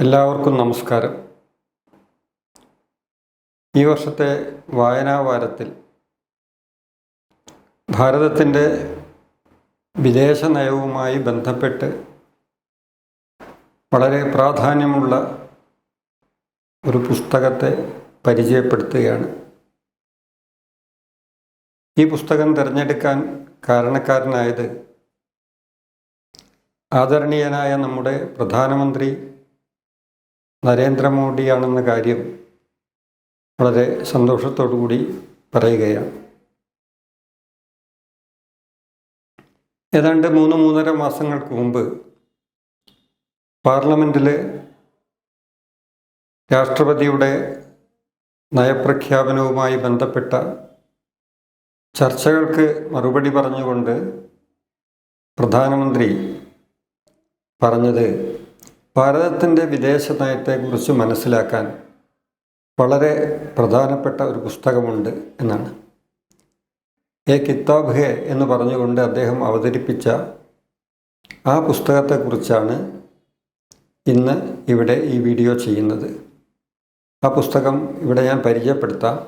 എല്ലാവർക്കും നമസ്കാരം. ഈ വർഷത്തെ വായനാവാരത്തിൽ ഭാരതത്തിന്റെ വിദേശ നയവുമായി ബന്ധപ്പെട്ട് വളരെ പ്രാധാന്യമുള്ള ഒരു പുസ്തകത്തെ പരിചയപ്പെടുത്തുകയാണ്. ഈ പുസ്തകം തിരഞ്ഞെടുക്കാൻ കാരണക്കാരനായത് ആദരണീയനായ നമ്മുടെ പ്രധാനമന്ത്രി നരേന്ദ്രമോദിയാണെന്ന കാര്യം വളരെ സന്തോഷത്തോടു കൂടി പറയുകയാണ്. ഏതാണ്ട് മൂന്ന് മൂന്നര മാസങ്ങൾക്ക് മുമ്പ് പാർലമെന്റിൽ രാഷ്ട്രപതിയുടെ നയപ്രഖ്യാപനവുമായി ബന്ധപ്പെട്ട ചർച്ചകൾക്ക് മറുപടി പറഞ്ഞുകൊണ്ട് പ്രധാനമന്ത്രി പറഞ്ഞത് ഭാരതത്തിന്റെ വിദേശ നയത്തെക്കുറിച്ച് മനസ്സിലാക്കാൻ വളരെ പ്രധാനപ്പെട്ട ഒരു പുസ്തകമുണ്ട് എന്നാണ്. എ കിതാബ് ഹെ എന്ന് പറഞ്ഞുകൊണ്ട് അദ്ദേഹം അവതരിപ്പിച്ച ആ പുസ്തകത്തെക്കുറിച്ചാണ് ഇന്ന് ഇവിടെ ഈ വീഡിയോ ചെയ്യുന്നത്. ആ പുസ്തകം ഇവിടെ ഞാൻ പരിചയപ്പെടുത്താം.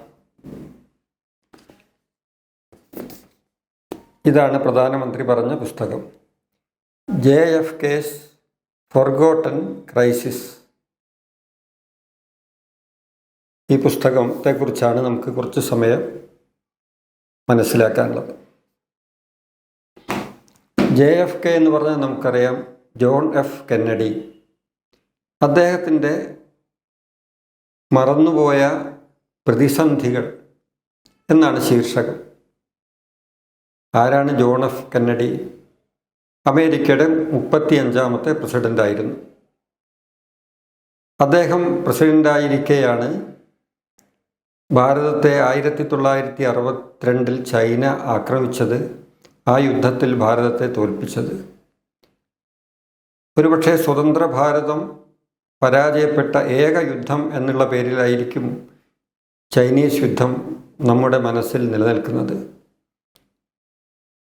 ഇതാണ് പ്രധാനമന്ത്രി പറഞ്ഞ പുസ്തകം. J F K's forgotten crisis. ഈ പുസ്തകത്തെക്കുറിച്ചാണ് നമുക്ക് കുറച്ച് സമയം മനസ്സിലാക്കാനുള്ളത്. ജെ എഫ് കെ എന്ന് പറഞ്ഞാൽ നമുക്കറിയാം ജോൺ എഫ് കെന്നഡി. അദ്ദേഹത്തിന്റെ മറന്നുപോയ പ്രതിസന്ധികൾ എന്നാണ് ശീർഷകം. ആരാണ് ജോൺ എഫ് കെന്നഡി? അമേരിക്കയുടെ മുപ്പത്തിയഞ്ചാമത്തെ പ്രസിഡന്റായിരുന്നു അദ്ദേഹം പ്രസിഡന്റായിരിക്കെയാണ് ഭാരതത്തെ ആയിരത്തി തൊള്ളായിരത്തി അറുപത്തിരണ്ടിൽ ചൈന ആക്രമിച്ചത് ആ യുദ്ധത്തിൽ ഭാരതത്തെ തോൽപ്പിച്ചത്. ഒരുപക്ഷെ സ്വതന്ത്ര ഭാരതം പരാജയപ്പെട്ട ഏക യുദ്ധം എന്നുള്ള പേരിലായിരിക്കും ചൈനീസ് യുദ്ധം നമ്മുടെ മനസ്സിൽ നിലനിൽക്കുന്നത്.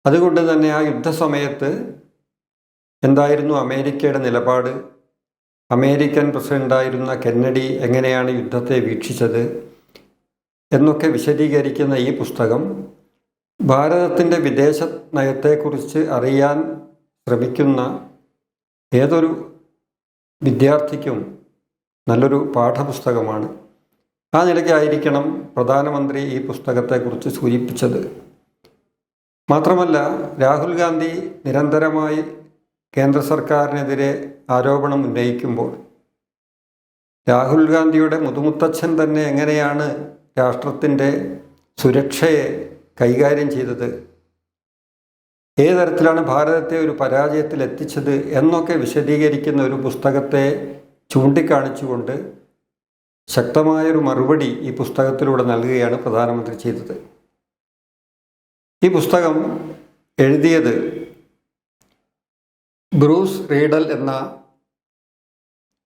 അതുകൊണ്ട് തന്നെ ആ യുദ്ധസമയത്ത് എന്തായിരുന്നു അമേരിക്കയുടെ നിലപാട്? അമേരിക്കൻ പ്രസിഡന്റായിരുന്ന കെന്നഡി എങ്ങനെയാണ് യുദ്ധത്തെ വീക്ഷിച്ചത് എന്നൊക്കെ വിശദീകരിക്കുന്ന ഈ പുസ്തകം ഭാരതത്തിന്റെ വിദേശ നയത്തെക്കുറിച്ച് അറിയാൻ ശ്രമിക്കുന്ന ഏതൊരു വിദ്യാർത്ഥിക്കും നല്ലൊരു പാഠപുസ്തകമാണ്. ആ നിലയ്ക്കായിരിക്കണം പ്രധാനമന്ത്രി ഈ പുസ്തകത്തെക്കുറിച്ച് സൂചിപ്പിച്ചത്. മാത്രമല്ല രാഹുൽ ഗാന്ധി നിരന്തരമായി കേന്ദ്ര സർക്കാരിനെതിരെ ആരോപണം ഉന്നയിക്കുമ്പോൾ രാഹുൽ ഗാന്ധിയുടെ മുതുമുത്തച്ഛൻ തന്നെ എങ്ങനെയാണ് രാഷ്ട്രത്തിന്റെ സുരക്ഷയെ കൈകാര്യം ചെയ്തത്? ഏത് തരത്തിലാണ് ഭാരതത്തെ ഒരു പരാജയത്തിൽ എത്തിച്ചത് എന്നൊക്കെ വിശദീകരിക്കുന്ന ഒരു പുസ്തകത്തെ ചൂണ്ടിക്കാണിച്ചുകൊണ്ട് ശക്തമായൊരു മറുപടി ഈ പുസ്തകത്തിലൂടെ നൽകുകയാണ് പ്രധാനമന്ത്രി ചെയ്തത്. ഈ പുസ്തകം എഴുതിയത് ബ്രൂസ് റീഡൽ എന്ന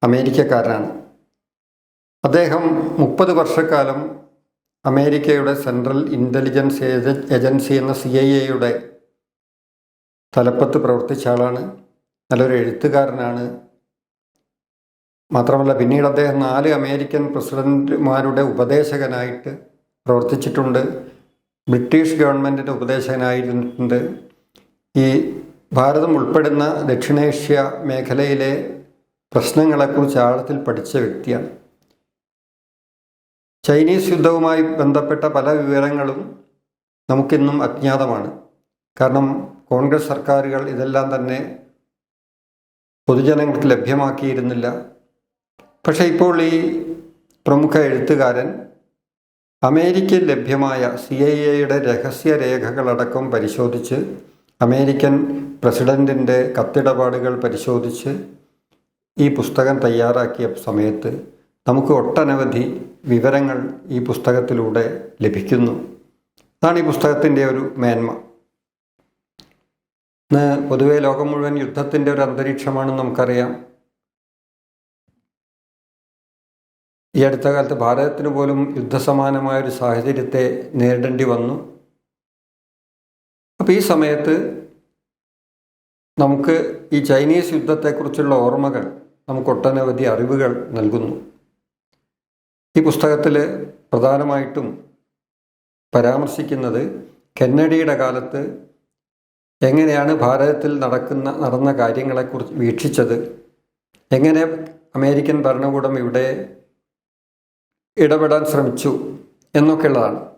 അമേരിക്കക്കാരനാണ്. അദ്ദേഹം മുപ്പത് വർഷക്കാലം അമേരിക്കയുടെ സെൻട്രൽ ഇന്റലിജൻസ് ഏജൻസി എന്ന സി ഐ എയുടെ തലപ്പത്ത് പ്രവർത്തിച്ച ആളാണ്. നല്ലൊരു എഴുത്തുകാരനാണ്. മാത്രമല്ല പിന്നീട് അദ്ദേഹം നാല് അമേരിക്കൻ പ്രസിഡന്റുമാരുടെ ഉപദേശകനായിട്ട് പ്രവർത്തിച്ചിട്ടുണ്ട്. ബ്രിട്ടീഷ് ഗവൺമെന്റിന്റെ ഉപദേശകനായിരുന്നിട്ടുണ്ട് ഈ ഭാരതം ഉൾപ്പെടുന്ന ദക്ഷിണേഷ്യ മേഖലയിലെ പ്രശ്നങ്ങളെക്കുറിച്ച് ആഴത്തിൽ പഠിച്ച വ്യക്തിയാണ്. ചൈനീസ് യുദ്ധവുമായി ബന്ധപ്പെട്ട പല വിവരങ്ങളും നമുക്കിന്നും അജ്ഞാതമാണ്. കാരണം കോൺഗ്രസ് സർക്കാരുകൾ ഇതെല്ലാം തന്നെ പൊതുജനങ്ങൾക്ക് ലഭ്യമാക്കിയിരുന്നില്ല. പക്ഷേ ഇപ്പോൾ ഈ പ്രമുഖ എഴുത്തുകാരൻ അമേരിക്കയിൽ ലഭ്യമായ സി ഐ എയുടെ രഹസ്യ രേഖകളടക്കം പരിശോധിച്ച് അമേരിക്കൻ പ്രസിഡന്റിന്റെ കത്തിടപാടുകൾ പരിശോധിച്ച് ഈ പുസ്തകം തയ്യാറാക്കിയ സമയത്ത് നമുക്ക് ഒട്ടനവധി വിവരങ്ങൾ ഈ പുസ്തകത്തിലൂടെ ലഭിക്കുന്നു. അതാണ് ഈ പുസ്തകത്തിന്റെ ഒരു മേന്മ. ഇന്ന് പൊതുവേ ലോകം മുഴുവൻ യുദ്ധത്തിന്റെ ഒരു അന്തരീക്ഷമാണെന്ന് നമുക്കറിയാം. ഈ അടുത്ത കാലത്ത് ഭാരതത്തിന് പോലും യുദ്ധസമാനമായ ഒരു സാഹചര്യത്തെ നേരിടേണ്ടി വന്നു. അപ്പോൾ ഈ സമയത്ത് നമുക്ക് ഈ ചൈനീസ് യുദ്ധത്തെക്കുറിച്ചുള്ള ഓർമ്മകൾ നമുക്ക് ഒട്ടനവധി അറിവുകൾ നൽകുന്നു. ഈ പുസ്തകത്തിൽ പ്രധാനമായിട്ടും പരാമർശിക്കുന്നത് കെന്നഡിയുടെ കാലത്ത് എങ്ങനെയാണ് ഭാരതത്തിൽ നടക്കുന്ന നടന്ന കാര്യങ്ങളെക്കുറിച്ച് വീക്ഷിച്ചത് എങ്ങനെ അമേരിക്കൻ ഭരണകൂടം ഇവിടെ ഇടപെടാൻ ശ്രമിച്ചു എന്നൊക്കെയുള്ളതാണ്.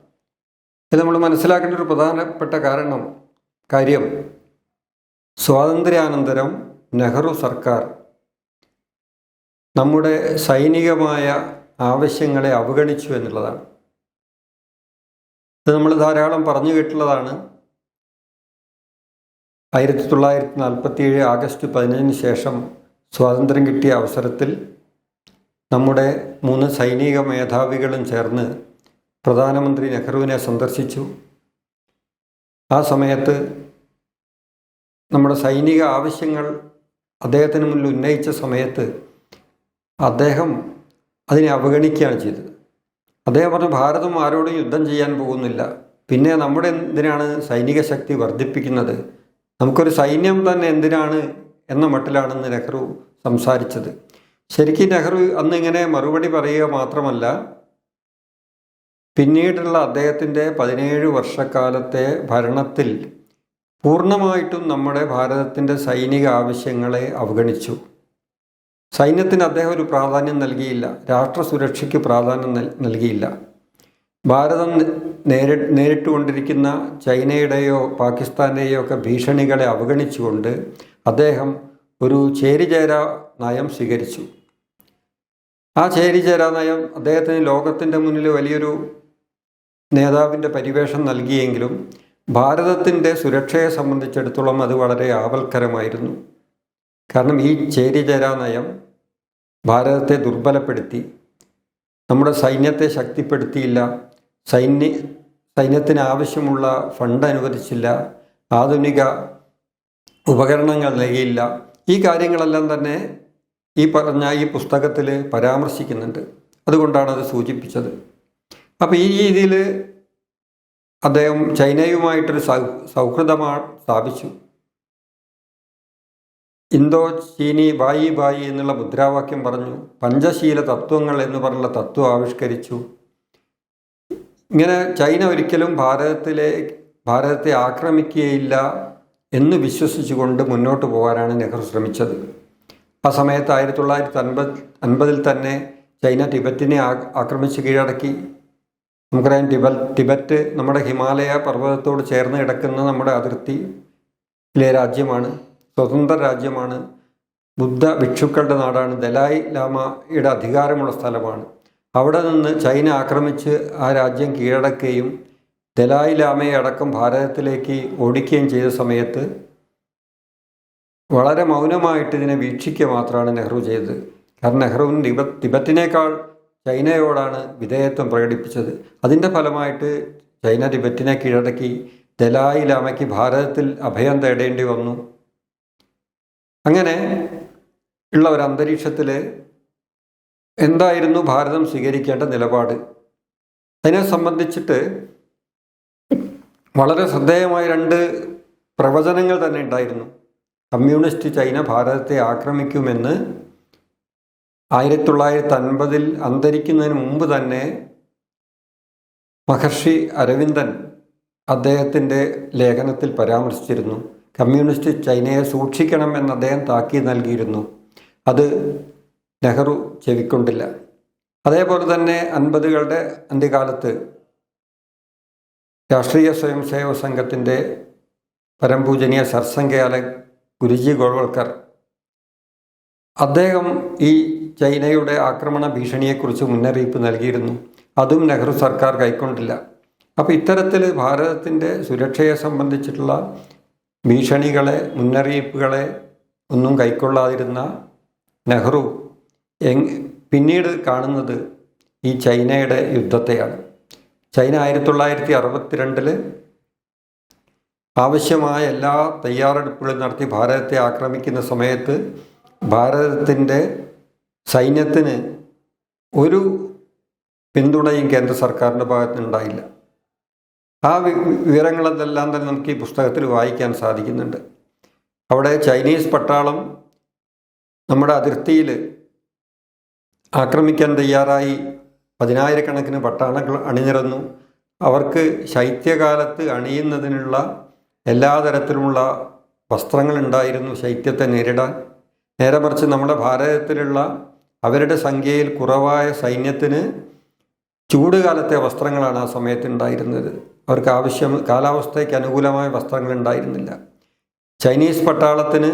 ഇത് നമ്മൾ മനസ്സിലാക്കേണ്ട ഒരു പ്രധാനപ്പെട്ട കാരണം കാര്യം സ്വാതന്ത്ര്യാനന്തരം നെഹ്റു സർക്കാർ നമ്മുടെ സൈനികമായ ആവശ്യങ്ങളെ അവഗണിച്ചു എന്നുള്ളതാണ്. ഇത് നമ്മൾ ധാരാളം പറഞ്ഞു കേട്ടുള്ളതാണ്. ആയിരത്തി തൊള്ളായിരത്തി നാൽപ്പത്തി ഏഴ് ആഗസ്റ്റ് പതിനഞ്ചിന് ശേഷം സ്വാതന്ത്ര്യം കിട്ടിയ അവസരത്തിൽ നമ്മുടെ മൂന്ന് സൈനിക മേധാവികളും ചേർന്ന് പ്രധാനമന്ത്രി നെഹ്റുവിനെ സന്ദർശിച്ചു. ആ സമയത്ത് നമ്മുടെ സൈനിക ആവശ്യങ്ങൾ അദ്ദേഹത്തിന് മുന്നിൽ ഉന്നയിച്ച സമയത്ത് അദ്ദേഹം അതിനെ അവഗണിക്കുകയാണ് ചെയ്തത്. അദ്ദേഹം പറഞ്ഞു ഭാരതം ആരോടും യുദ്ധം ചെയ്യാൻ പോകുന്നില്ല. പിന്നെ നമ്മുടെ എന്തിനാണ് സൈനിക ശക്തി വർദ്ധിപ്പിക്കുന്നത്? നമുക്കൊരു സൈന്യം തന്നെ എന്തിനാണ് എന്ന മട്ടിലാണെന്ന് നെഹ്റു സംസാരിച്ചത്. ശരിക്കും നെഹ്റു അന്ന് ഇങ്ങനെ മറുപടി പറയുക മാത്രമല്ല പിന്നീടുള്ള അദ്ദേഹത്തിന്റെ പതിനേഴ് വർഷക്കാലത്തെ ഭരണത്തിൽ പൂർണമായിട്ടും നമ്മുടെ ഭാരതത്തിന്റെ സൈനിക ആവശ്യങ്ങളെ അവഗണിച്ചു. സൈന്യത്തിന് അദ്ദേഹം ഒരു പ്രാധാന്യം നൽകിയില്ല രാഷ്ട്ര സുരക്ഷയ്ക്ക് പ്രാധാന്യം നൽ- നൽകിയില്ല. ഭാരതം നേരി നേരിട്ടുകൊണ്ടിരിക്കുന്ന ചൈനയുടെയോ പാകിസ്ഥാന്റെയോ ഒക്കെ ഭീഷണികളെ അവഗണിച്ചുകൊണ്ട് അദ്ദേഹം ഒരു ചേരിചേരാ നയം സ്വീകരിച്ചു. ആ ചേരിചേരാ നയം അദ്ദേഹത്തിന് ലോകത്തിന്റെ മുന്നിൽ വലിയൊരു നേതാവിന്റെ പരിവേഷം നൽകിയെങ്കിലും ഭാരതത്തിന്റെ സുരക്ഷയെ സംബന്ധിച്ചിടത്തോളം അത് വളരെ ആവൽക്കരമായിരുന്നു കാരണം ഈ ചേരിചേരാ നയം ഭാരതത്തെ ദുർബലപ്പെടുത്തി നമ്മുടെ സൈന്യത്തെ ശക്തിപ്പെടുത്തിയില്ല സൈന്യ സൈന്യത്തിന് ആവശ്യമുള്ള ഫണ്ട് അനുവദിച്ചില്ല ആധുനിക ഉപകരണങ്ങൾ നൽകിയില്ല. ഈ കാര്യങ്ങളെല്ലാം തന്നെ ഈ പറഞ്ഞ ഈ പുസ്തകത്തിൽ പരാമർശിക്കുന്നുണ്ട്. അതുകൊണ്ടാണ് അത് സൂചിപ്പിച്ചത്. അപ്പോൾ ഈ രീതിയിൽ അദ്ദേഹം ചൈനയുമായിട്ടൊരു സൗ സൗഹൃദമാണ് സ്ഥാപിച്ചു. ഇന്തോ ചീനി ബായി ബായി എന്നുള്ള മുദ്രാവാക്യം പറഞ്ഞു. പഞ്ചശീല തത്വങ്ങൾ എന്ന് പറഞ്ഞുള്ള തത്വം ആവിഷ്കരിച്ചു. ഇങ്ങനെ ചൈന ഒരിക്കലും ഭാരതത്തിലെ ഭാരതത്തെ ആക്രമിക്കുകയില്ല എന്ന് വിശ്വസിച്ചുകൊണ്ട് മുന്നോട്ട് പോകാനാണ് നെഹ്റു ശ്രമിച്ചത്. ആ സമയത്ത് ആയിരത്തി തൊള്ളായിരത്തി അൻപത് അൻപതിൽ തന്നെ ചൈന ടിബറ്റിനെ ആ ആക്രമിച്ച് കീഴടക്കി. നമുക്കറിയാം ടിബ ടിബറ്റ് നമ്മുടെ ഹിമാലയ പർവതത്തോട് ചേർന്ന് കിടക്കുന്ന നമ്മുടെ അതിർത്തിയിലെ രാജ്യമാണ് സ്വതന്ത്ര രാജ്യമാണ്. ബുദ്ധ ഭിക്ഷുക്കളുടെ നാടാണ് ദലായ് ലാമയുടെ അധികാരമുള്ള സ്ഥലമാണ്. അവിടെ നിന്ന് ചൈന ആക്രമിച്ച് ആ രാജ്യം കീഴടക്കുകയും ദലായ് ലാമയെ അടക്കം ഭാരതത്തിലേക്ക് ഓടിക്കുകയും ചെയ്ത സമയത്ത് വളരെ മൗനമായിട്ട് ഇതിനെ വീക്ഷിക്കുക മാത്രമാണ് നെഹ്റു ചെയ്തത്. കാരണം നെഹ്റുവിന് ടിബ ടിബറ്റിനേക്കാൾ ചൈനയോടാണ് വിധേയത്വം പ്രകടിപ്പിച്ചത്. അതിന്റെ ഫലമായിട്ട് ചൈന ടിബറ്റിനെ കീഴടക്കി ദലായി ലാമയ്ക്ക് ഭാരതത്തിൽ അഭയം തേടേണ്ടി വന്നു. അങ്ങനെ ഉള്ള ഒരു അന്തരീക്ഷത്തിൽ എന്തായിരുന്നു ഭാരതം സ്വീകരിക്കേണ്ട നിലപാട്? അതിനെ സംബന്ധിച്ചിട്ട് വളരെ ശ്രദ്ധേയമായ രണ്ട് പ്രവചനങ്ങൾ തന്നെ ഉണ്ടായിരുന്നു. കമ്മ്യൂണിസ്റ്റ് ചൈന ഭാരതത്തെ ആക്രമിക്കുമെന്ന് ആയിരത്തി തൊള്ളായിരത്തി അൻപതിൽ അന്തരിക്കുന്നതിന് മുമ്പ് തന്നെ മഹർഷി അരവിന്ദൻ അദ്ദേഹത്തിന്റെ ലേഖനത്തിൽ പരാമർശിച്ചിരുന്നു. കമ്മ്യൂണിസ്റ്റ് ചൈനയെ സൂക്ഷിക്കണം എന്ന് അദ്ദേഹം താക്കീത് നൽകിയിരുന്നു. അത് നെഹ്റു ചെവിക്കൊണ്ടില്ല. അതേപോലെ തന്നെ അൻപതുകളുടെ അന്ത്യകാലത്ത് രാഷ്ട്രീയ സ്വയംസേവക സംഘത്തിന്റെ പരംപൂജനീയ സർസംഘയാല ഗുരുജി ഗോൾവൾക്കർ അദ്ദേഹം ഈ ചൈനയുടെ ആക്രമണ ഭീഷണിയെക്കുറിച്ച് മുന്നറിയിപ്പ് നൽകിയിരുന്നു. അതും നെഹ്റു സർക്കാർ കൈക്കൊണ്ടില്ല. അപ്പോൾ ഇത്തരത്തിൽ ഭാരതത്തിന്റെ സുരക്ഷയെ സംബന്ധിച്ചിട്ടുള്ള ഭീഷണികളെ മുന്നറിയിപ്പുകളെ ഒന്നും കൈക്കൊള്ളാതിരുന്ന നെഹ്റു പിന്നീട് കാണുന്നത് ഈ ചൈനയുടെ യുദ്ധത്തെയാണ്. ചൈന ആയിരത്തി തൊള്ളായിരത്തി അറുപത്തിരണ്ടിൽ ആവശ്യമായ എല്ലാ തയ്യാറെടുപ്പുകളും നടത്തി ഭാരതത്തെ ആക്രമിക്കുന്ന സമയത്ത് ഭാരതത്തിന്റെ സൈന്യത്തിന് ഒരു പിന്തുണയും കേന്ദ്ര സർക്കാരിന്റെ ഭാഗത്തുനിന്നുണ്ടായില്ല ആ വിവരങ്ങളെല്ലാം തന്നെ നമുക്ക് ഈ പുസ്തകത്തിൽ വായിക്കാൻ സാധിക്കുന്നുണ്ട്. അവിടെ ചൈനീസ് പട്ടാളം നമ്മുടെ അതിർത്തിയിൽ ആക്രമിക്കാൻ തയ്യാറായി. പതിനായിരക്കണക്കിന് പട്ടാളങ്ങൾ അണിനിരന്നു. അവർക്ക് ശൈത്യകാലത്ത് അണിയുന്നതിനുള്ള എല്ലാ തരത്തിലുമുള്ള വസ്ത്രങ്ങളുണ്ടായിരുന്നു ശൈത്യത്തെ നേരിടാൻ. നേരെ മറിച്ച് നമ്മുടെ ഭാരതത്തിലുള്ള അവരുടെ സംഖ്യയിൽ കുറവായ സൈന്യത്തിന് ചൂടുകാലത്തെ വസ്ത്രങ്ങളാണ് ആ സമയത്ത് ഉണ്ടായിരുന്നത്. അവർക്ക് ആവശ്യം കാലാവസ്ഥയ്ക്ക് അനുകൂലമായ വസ്ത്രങ്ങൾ ഉണ്ടായിരുന്നില്ല. ചൈനീസ് പട്ടാളത്തിന്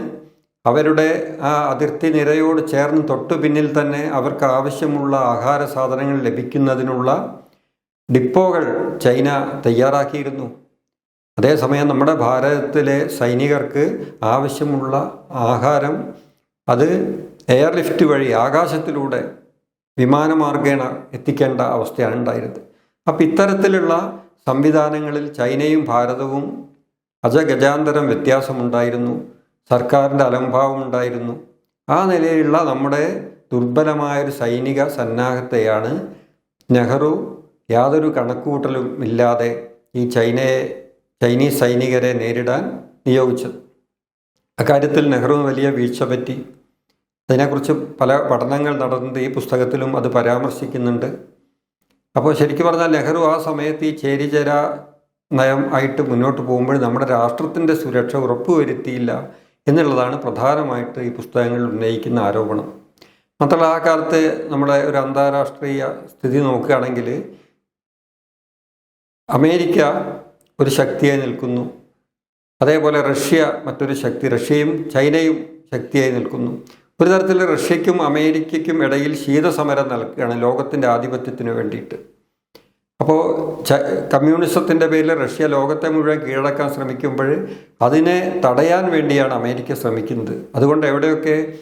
അവരുടെ ആ അതിർത്തി നിരയോട് ചേർന്ന് തൊട്ടു പിന്നിൽ തന്നെ അവർക്ക് ആവശ്യമുള്ള ആഹാര സാധനങ്ങൾ ലഭിക്കുന്നതിനുള്ള ഡിപ്പോകൾ ചൈന തയ്യാറാക്കിയിരുന്നു. അതേസമയം നമ്മുടെ ഭാരതത്തിലെ സൈനികർക്ക് ആവശ്യമുള്ള ആഹാരം അത് എയർലിഫ്റ്റ് വഴി ആകാശത്തിലൂടെ വിമാനമാർഗേണ എത്തിക്കേണ്ട അവസ്ഥയാണ് ഉണ്ടായിരുന്നത്. അപ്പം ഇത്തരത്തിലുള്ള സംവിധാനങ്ങളിൽ ചൈനയും ഭാരതവും അജഗജാന്തരം വ്യത്യാസമുണ്ടായിരുന്നു. സർക്കാരിന്റെ അലംഭാവം ഉണ്ടായിരുന്നു. ആ നിലയിലുള്ള നമ്മുടെ ദുർബലമായൊരു സൈനിക സന്നാഹത്തെയാണ് നെഹ്റു യാതൊരു കണക്കുകൂട്ടലും ഇല്ലാതെ ഈ ചൈനയെ ചൈനീസ് സൈനികരെ നേരിടാൻ നിയോഗിച്ചത്. അക്കാര്യത്തിൽ നെഹ്റു വലിയ വീഴ്ച പറ്റി. അതിനെക്കുറിച്ച് പല പഠനങ്ങൾ നടന്നത് ഈ പുസ്തകത്തിലും അത് പരാമർശിക്കുന്നുണ്ട്. അപ്പോൾ ശരിക്കും പറഞ്ഞാൽ നെഹ്റു ആ സമയത്ത് ഈ ചേരിചേര നയം ആയിട്ട് മുന്നോട്ട് പോകുമ്പോൾ നമ്മുടെ രാഷ്ട്രത്തിന്റെ സുരക്ഷ ഉറപ്പുവരുത്തിയില്ല എന്നുള്ളതാണ് പ്രധാനമായിട്ട് ഈ പുസ്തകങ്ങളിൽ ഉന്നയിക്കുന്ന ആരോപണം. മാത്രമല്ല ആ കാലത്ത് നമ്മുടെ ഒരു അന്താരാഷ്ട്രീയ സ്ഥിതി നോക്കുകയാണെങ്കിൽ അമേരിക്ക ഒരു ശക്തിയായി നിൽക്കുന്നു. അതേപോലെ റഷ്യ മറ്റൊരു ശക്തി റഷ്യയും ചൈനയും ശക്തിയായി നിൽക്കുന്നു. ഒരു തരത്തിൽ റഷ്യയ്ക്കും അമേരിക്കയ്ക്കും ഇടയിൽ ശീതസമരം നൽകുകയാണ് ലോകത്തിന്റെ ആധിപത്യത്തിന് വേണ്ടിയിട്ട്. അപ്പോൾ കമ്മ്യൂണിസത്തിന്റെ പേരിൽ റഷ്യ ലോകത്തെ മുഴുവൻ കീഴടക്കാൻ ശ്രമിക്കുമ്പോൾ അതിനെ തടയാൻ വേണ്ടിയാണ് അമേരിക്ക ശ്രമിക്കുന്നത്. അതുകൊണ്ട് എവിടെയൊക്കെ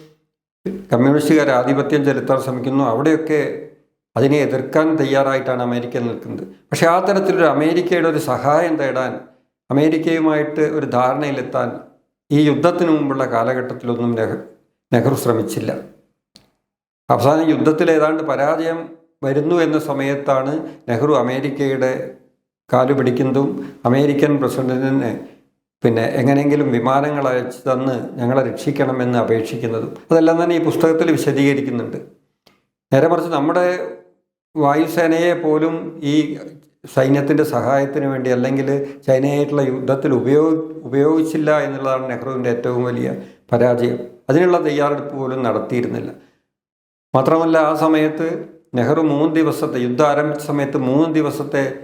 കമ്മ്യൂണിസ്റ്റുകാർ ആധിപത്യം ചെലുത്താൻ ശ്രമിക്കുന്നു അവിടെയൊക്കെ അതിനെ എതിർക്കാൻ തയ്യാറായിട്ടാണ് അമേരിക്ക നിൽക്കുന്നത്. പക്ഷേ ആ തരത്തിലൊരു അമേരിക്കയുടെ ഒരു സഹായം തേടാൻ അമേരിക്കയുമായിട്ട് ഒരു ധാരണയിലെത്താൻ ഈ യുദ്ധത്തിന് മുമ്പുള്ള കാലഘട്ടത്തിലൊന്നും നെഹ്റു നെഹ്റു ശ്രമിച്ചില്ല. അവസാനം യുദ്ധത്തിൽ ഏതാണ്ട് പരാജയം വരുന്നു എന്ന സമയത്താണ് നെഹ്റു അമേരിക്കയുടെ കാലു പിടിക്കുന്നതും അമേരിക്കൻ പ്രസിഡന്റിന് പിന്നെ എങ്ങനെയെങ്കിലും വിമാനങ്ങൾ അയച്ചു തന്ന് ഞങ്ങളെ രക്ഷിക്കണമെന്ന് അപേക്ഷിക്കുന്നതും. അതെല്ലാം തന്നെ ഈ പുസ്തകത്തിൽ വിശദീകരിക്കുന്നുണ്ട്. നേരെ മറിച്ച് നമ്മുടെ വായുസേനയെ പോലും ഈ സൈന്യത്തിന്റെ സഹായത്തിന് വേണ്ടി അല്ലെങ്കിൽ ചൈനയായിട്ടുള്ള യുദ്ധത്തിൽ ഉപയോഗ ഉപയോഗിച്ചില്ല എന്നുള്ളതാണ് നെഹ്റുവിന്റെ ഏറ്റവും വലിയ പരാജയം. അതിനുള്ള തയ്യാറെടുപ്പ് പോലും നടത്തിയിരുന്നില്ല. മാത്രമല്ല ആ സമയത്ത് നെഹ്റു മൂന്ന് ദിവസത്തെ യുദ്ധം ആരംഭിച്ച സമയത്ത് മൂന്ന് ദിവസത്തെ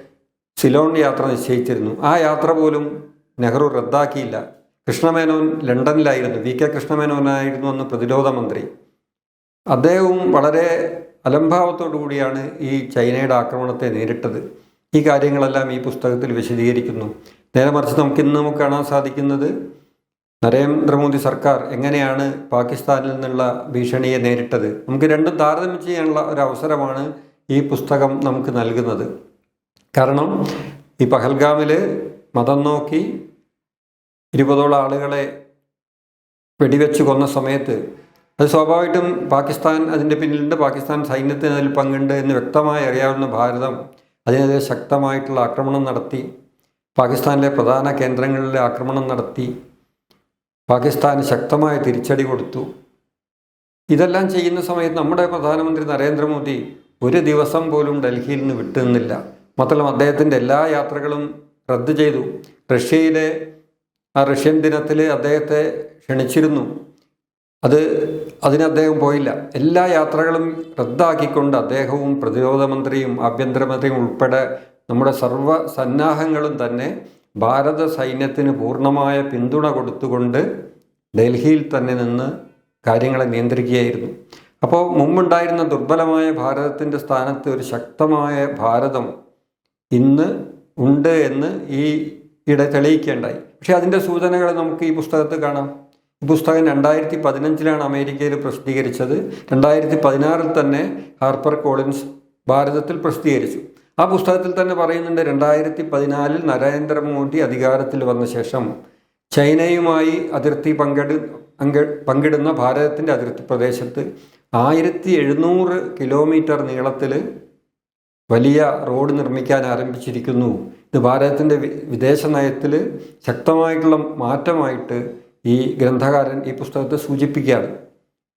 സിലോൺ യാത്ര നിശ്ചയിച്ചിരുന്നു. ആ യാത്ര പോലും നെഹ്റു റദ്ദാക്കിയില്ല. കൃഷ്ണമേനോൻ ലണ്ടനിലായിരുന്നു. വി കെ കൃഷ്ണമേനോനായിരുന്നു അന്ന് പ്രതിരോധ മന്ത്രി. അദ്ദേഹവും വളരെ അലംഭാവത്തോടു കൂടിയാണ് ഈ ചൈനയുടെ ആക്രമണത്തെ നേരിട്ടത്. ഈ കാര്യങ്ങളെല്ലാം ഈ പുസ്തകത്തിൽ വിശദീകരിക്കുന്നു. നേരെ മറിച്ച് നമുക്ക് ഇന്ന് നമുക്ക് കാണാൻ സാധിക്കുന്നത് നരേന്ദ്രമോദി സർക്കാർ എങ്ങനെയാണ് പാകിസ്ഥാനിൽ നിന്നുള്ള ഭീഷണിയെ നേരിട്ടത്. നമുക്ക് രണ്ടും താരതമ്യം ചെയ്യാനുള്ള ഒരു അവസരമാണ് ഈ പുസ്തകം നമുക്ക് നൽകുന്നത്. കാരണം ഈ പഹൽഗാമിൽ മതം നോക്കി ഇരുപതോളം ആളുകളെ വെടിവെച്ച് കൊന്ന സമയത്ത് അത് സ്വാഭാവികമായിട്ടും പാകിസ്ഥാൻ അതിന്റെ പിന്നിലുണ്ട്. പാകിസ്ഥാൻ സൈന്യത്തിന് അതിൽ പങ്കുണ്ട് എന്ന് വ്യക്തമായി അറിയാവുന്ന ഭാരതം അതിനെതിരെ ശക്തമായിട്ടുള്ള ആക്രമണം നടത്തി. പാകിസ്ഥാനിലെ പ്രധാന കേന്ദ്രങ്ങളിലെ ആക്രമണം നടത്തി. പാകിസ്ഥാന് ശക്തമായ തിരിച്ചടി കൊടുത്തു. ഇതെല്ലാം ചെയ്യുന്ന സമയത്ത് നമ്മുടെ പ്രധാനമന്ത്രി നരേന്ദ്രമോദി ഒരു ദിവസം പോലും ഡൽഹിയിൽ നിന്ന് വിട്ടുനിന്നില്ല. മാത്രമല്ല അദ്ദേഹത്തിന്റെ എല്ലാ യാത്രകളും റദ്ദ് ചെയ്തു. റഷ്യയിലെ ആ റഷ്യൻ ദിനത്തിൽ അദ്ദേഹത്തെ ക്ഷണിച്ചിരുന്നു. അത് അതിന് അദ്ദേഹം പോയില്ല. എല്ലാ യാത്രകളും റദ്ദാക്കിക്കൊണ്ട് അദ്ദേഹവും പ്രതിരോധ മന്ത്രിയും ആഭ്യന്തരമന്ത്രിയും ഉൾപ്പെടെ നമ്മുടെ സർവ സന്നാഹങ്ങളും തന്നെ ഭാരത സൈന്യത്തിന് പൂർണമായ പിന്തുണ കൊടുത്തുകൊണ്ട് ഡൽഹിയിൽ തന്നെ നിന്ന് കാര്യങ്ങളെ നിയന്ത്രിക്കുകയായിരുന്നു. അപ്പോൾ മുമ്പുണ്ടായിരുന്ന ദുർബലമായ ഭാരതത്തിന്റെ സ്ഥാനത്ത് ഒരു ശക്തമായ ഭാരതം ഇന്ന് ഉണ്ട് എന്ന് ഈ ഇട തെളിയിക്കേണ്ടായി. പക്ഷേ അതിന്റെ സൂചനകൾ നമുക്ക് ഈ പുസ്തകത്ത് കാണാം. പുസ്തകം രണ്ടായിരത്തി പതിനഞ്ചിലാണ് അമേരിക്കയിൽ പ്രസിദ്ധീകരിച്ചത്. രണ്ടായിരത്തി പതിനാറിൽ തന്നെ ഹാർപ്പർ കോളിൻസ് ഭാരതത്തിൽ പ്രസിദ്ധീകരിച്ചു. ആ പുസ്തകത്തിൽ തന്നെ പറയുന്നുണ്ട് രണ്ടായിരത്തി പതിനാലിൽ നരേന്ദ്രമോദി അധികാരത്തിൽ വന്ന ശേഷം ചൈനയുമായി അതിർത്തി പങ്കെടു പങ്കിടുന്ന ഭാരതത്തിന്റെ അതിർത്തി പ്രദേശത്ത് ആയിരത്തി എഴുന്നൂറ് കിലോമീറ്റർ നീളത്തിൽ വലിയ റോഡ് നിർമ്മിക്കാൻ ആരംഭിച്ചിരിക്കുന്നു. ഇത് ഭാരതത്തിന്റെ വിദേശ നയത്തിൽ ശക്തമായിട്ടുള്ള മാറ്റമായിട്ട് ഈ ഗ്രന്ഥകാരൻ ഈ പുസ്തകത്തെ സൂചിപ്പിക്കുകയാണ്.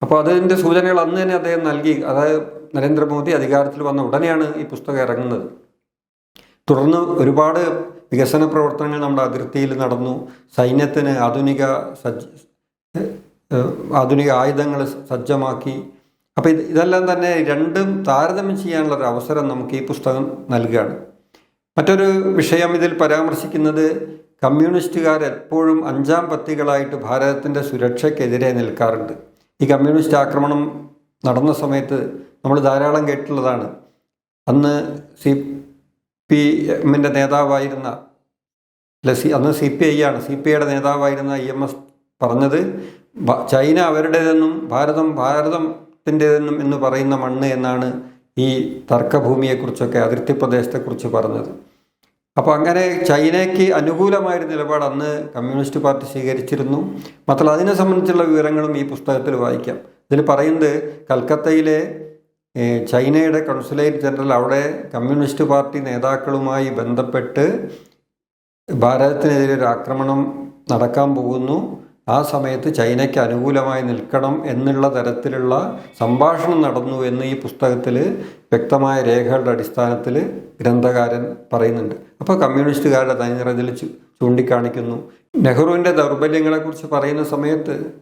അപ്പോൾ അതിന്റെ സൂചനകൾ അന്ന് തന്നെ അദ്ദേഹം നൽകി. അതായത് നരേന്ദ്രമോദി അധികാരത്തിൽ വന്ന ഉടനെയാണ് ഈ പുസ്തകം ഇറങ്ങുന്നത്. തുടർന്ന് ഒരുപാട് വികസന പ്രവർത്തനങ്ങൾ നമ്മുടെ അതിർത്തിയിൽ നടന്നു. സൈന്യത്തിന് ആധുനിക സജ്ജ ആധുനിക ആയുധങ്ങൾ സജ്ജമാക്കി. അപ്പോൾ ഇത് ഇതെല്ലാം തന്നെ രണ്ടും താരതമ്യം ചെയ്യാനുള്ള ഒരു അവസരം നമുക്ക് ഈ പുസ്തകം നൽകുകയാണ്. മറ്റൊരു വിഷയം ഇതിൽ പരാമർശിക്കുന്നത് കമ്മ്യൂണിസ്റ്റുകാർ എപ്പോഴും അഞ്ചാം പത്തികളായിട്ട് ഭാരതത്തിന്റെ സുരക്ഷയ്ക്കെതിരെ നിൽക്കാറുണ്ട്. ഈ കമ്മ്യൂണിസ്റ്റ് ആക്രമണം നടന്ന സമയത്ത് നമ്മൾ ധാരാളം കേട്ടിട്ടുള്ളതാണ്. അന്ന് സി പി എമ്മിന്റെ നേതാവായിരുന്ന അല്ല സി അന്ന് സി പി ഐ ആണ്. സി പി ഐയുടെ നേതാവായിരുന്ന ഇ എം എസ് പറഞ്ഞത് ചൈന അവരുടേതെന്നും ഭാരതം ഭാരതത്തിന്റെതെന്നും എന്ന് പറയുന്ന മണ്ണ് എന്നാണ് ഈ തർക്കഭൂമിയെക്കുറിച്ചൊക്കെ അതിർത്തി പ്രദേശത്തെക്കുറിച്ച് പറഞ്ഞത്. അപ്പോൾ അങ്ങനെ ചൈനയ്ക്ക് അനുകൂലമായൊരു നിലപാട് അന്ന് കമ്മ്യൂണിസ്റ്റ് പാർട്ടി സ്വീകരിച്ചിരുന്നു. മാത്രമല്ല അതിനെ സംബന്ധിച്ചുള്ള വിവരങ്ങളും ഈ പുസ്തകത്തിൽ വായിക്കാം. ഇതിൽ പറയുന്നത് കൽക്കത്തയിലെ ചൈനയുടെ കൗൺസിലേറ്റ് ജനറൽ അവിടെ കമ്മ്യൂണിസ്റ്റ് പാർട്ടി നേതാക്കളുമായി ബന്ധപ്പെട്ട് ഭാരതത്തിനെതിരെ ഒരു ആക്രമണം നടക്കാൻ പോകുന്നു. ആ സമയത്ത് ചൈനയ്ക്ക് അനുകൂലമായി നിൽക്കണം എന്നുള്ള തരത്തിലുള്ള സംഭാഷണം നടന്നു എന്ന് ഈ പുസ്തകത്തിൽ വ്യക്തമായ രേഖകളുടെ അടിസ്ഥാനത്തിൽ ഗ്രന്ഥകാരൻ പറയുന്നുണ്ട്. അപ്പോൾ കമ്മ്യൂണിസ്റ്റുകാരുടെ തനിനിറതിൽ ചൂണ്ടിക്കാണിക്കുന്നു. നെഹ്റുവിന്റെ ദൗർബല്യങ്ങളെക്കുറിച്ച് പറയുന്ന സമയത്ത്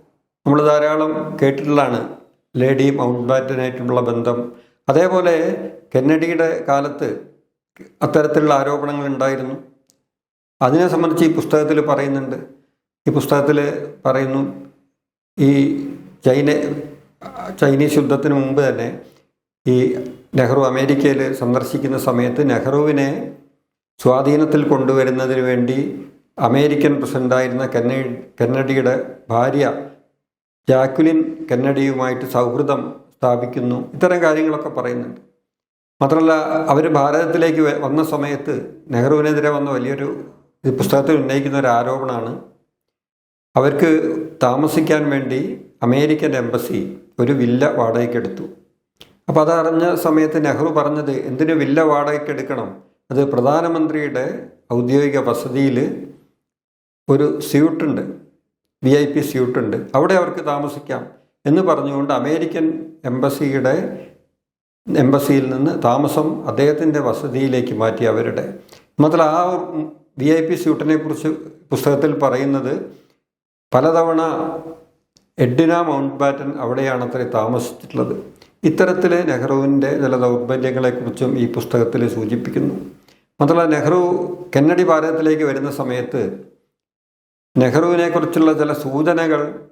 നമ്മൾ ധാരാളം കേട്ടിട്ടുള്ളതാണ്. ലേഡി മൗണ്ട് ബാറ്റനായിട്ടുള്ള ബന്ധം. അതേപോലെ കെന്നഡിയുടെ കാലത്ത് അത്തരത്തിലുള്ള ആരോപണങ്ങൾ ഉണ്ടായിരുന്നു. അതിനെ സംബന്ധിച്ച് ഈ പുസ്തകത്തിൽ പറയുന്നുണ്ട്. ഈ പുസ്തകത്തിൽ പറയുന്നു ഈ ചൈന ചൈനീസ് യുദ്ധത്തിന് മുമ്പ് തന്നെ ഈ നെഹ്റു അമേരിക്കയിൽ സന്ദർശിക്കുന്ന സമയത്ത് നെഹ്റുവിനെ സ്വാധീനത്തിൽ കൊണ്ടുവരുന്നതിന് വേണ്ടി അമേരിക്കൻ പ്രസിഡന്റായിരുന്ന കെന്നഡി കെന്നഡിയുടെ ഭാര്യ ജാക്വലിൻ കെന്നഡിയുമായിട്ട് സൗഹൃദം സ്ഥാപിക്കുന്നു ഇത്തരം കാര്യങ്ങളൊക്കെ പറയുന്നുണ്ട്. മാത്രമല്ല അവർ ഭാരതത്തിലേക്ക് വന്ന സമയത്ത് നെഹ്റുവിനെതിരെ വന്ന വലിയൊരു പുസ്തകത്തിൽ ഉന്നയിക്കുന്ന ഒരു ആരോപണമാണ് അവർക്ക് താമസിക്കാൻ വേണ്ടി അമേരിക്കൻ എംബസി ഒരു വില്ല വാടകയ്ക്കെടുത്തു. അപ്പോൾ അതറിഞ്ഞ സമയത്ത് നെഹ്റു പറഞ്ഞത് എന്തിനു വില്ല വാടകയ്ക്കെടുക്കണം? അത് പ്രധാനമന്ത്രിയുടെ ഔദ്യോഗിക വസതിയിൽ ഒരു സ്യൂട്ടുണ്ട് വി ഐ പി സ്യൂട്ടുണ്ട്. അവിടെ അവർക്ക് താമസിക്കാം. എന്ന് പറഞ്ഞുകൊണ്ട് അമേരിക്കൻ എംബസിയുടെ എംബസിയിൽ നിന്ന് താമസം അദ്ദേഹത്തിന്റെ വസതിയിലേക്ക് മാറ്റി അവരുടെ. മാത്രമല്ല ആ വി ഐ പി സ്യൂട്ടിനെ കുറിച്ച് പുസ്തകത്തിൽ പറയുന്നത് പലതവണ എഡിന മൗണ്ട് ബാറ്റൻ അവിടെയാണ് അത്ര താമസിച്ചിട്ടുള്ളത്. ഇത്തരത്തിൽ നെഹ്റുവിന്റെ ചില ദൗർബല്യങ്ങളെക്കുറിച്ചും ഈ പുസ്തകത്തിൽ സൂചിപ്പിക്കുന്നു. മാത്രമല്ല നെഹ്റു കെന്നഡി ഭാരതത്തിലേക്ക് വരുന്ന സമയത്ത് നെഹ്റുവിനെക്കുറിച്ചുള്ള ചില സൂചനകൾ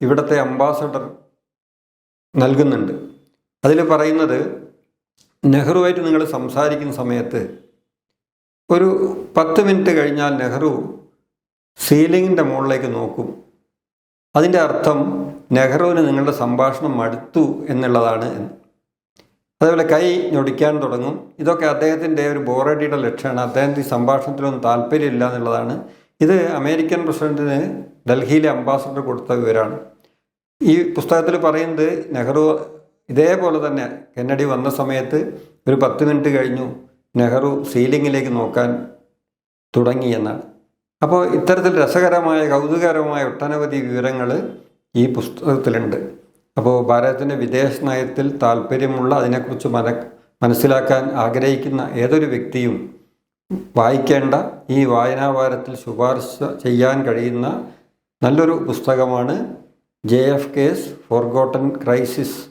ഇവിടുത്തെ അംബാസഡർ നൽകുന്നുണ്ട്. അതിൽ പറയുന്നത് നെഹ്റുവായിട്ട് നിങ്ങൾ സംസാരിക്കുന്ന സമയത്ത് ഒരു പത്ത് മിനിറ്റ് കഴിഞ്ഞാൽ നെഹ്റു സീലിങ്ങിന്റെ മുകളിലേക്ക് നോക്കും. അതിന്റെ അർത്ഥം നെഹ്റുവിന് നിങ്ങളുടെ സംഭാഷണം മടുത്തു എന്നുള്ളതാണ് എന്ന്. അതേപോലെ കൈ ഞൊടിക്കാൻ തുടങ്ങും. ഇതൊക്കെ അദ്ദേഹത്തിന്റെ ഒരു ബോറടിയുടെ ലക്ഷ്യമാണ് അദ്ദേഹത്തിന് ഈ സംഭാഷണത്തിലൊന്നും താല്പര്യമില്ല എന്നുള്ളതാണ്. ഇത് അമേരിക്കൻ പ്രസിഡന്റിന് ഡൽഹിയിലെ അംബാസഡർ കൊടുത്ത വിവരമാണ്. ഈ പുസ്തകത്തിൽ പറയുന്നത് നെഹ്റു ഇതേപോലെ തന്നെ കെന്നഡി വന്ന സമയത്ത് ഒരു പത്ത് മിനിറ്റ് കഴിഞ്ഞു നെഹ്റു സീലിങ്ങിലേക്ക് നോക്കാൻ തുടങ്ങി എന്നാണ്. അപ്പോൾ ഇത്തരത്തിൽ രസകരമായ കൗതുകകരമായ ഒട്ടനവധി വിവരങ്ങൾ ഈ പുസ്തകത്തിലുണ്ട്. അപ്പോൾ ഭാരതത്തിന്റെ വിദേശ നയത്തിൽ താല്പര്യമുള്ള അതിനെക്കുറിച്ച് മന മനസ്സിലാക്കാൻ ആഗ്രഹിക്കുന്ന ഏതൊരു വ്യക്തിയും വായിക്കേണ്ട ഈ വായനാവാരത്തിൽ ശുപാർശ ചെയ്യാൻ കഴിയുന്ന നല്ലൊരു പുസ്തകമാണ് J F K's forgotten crisis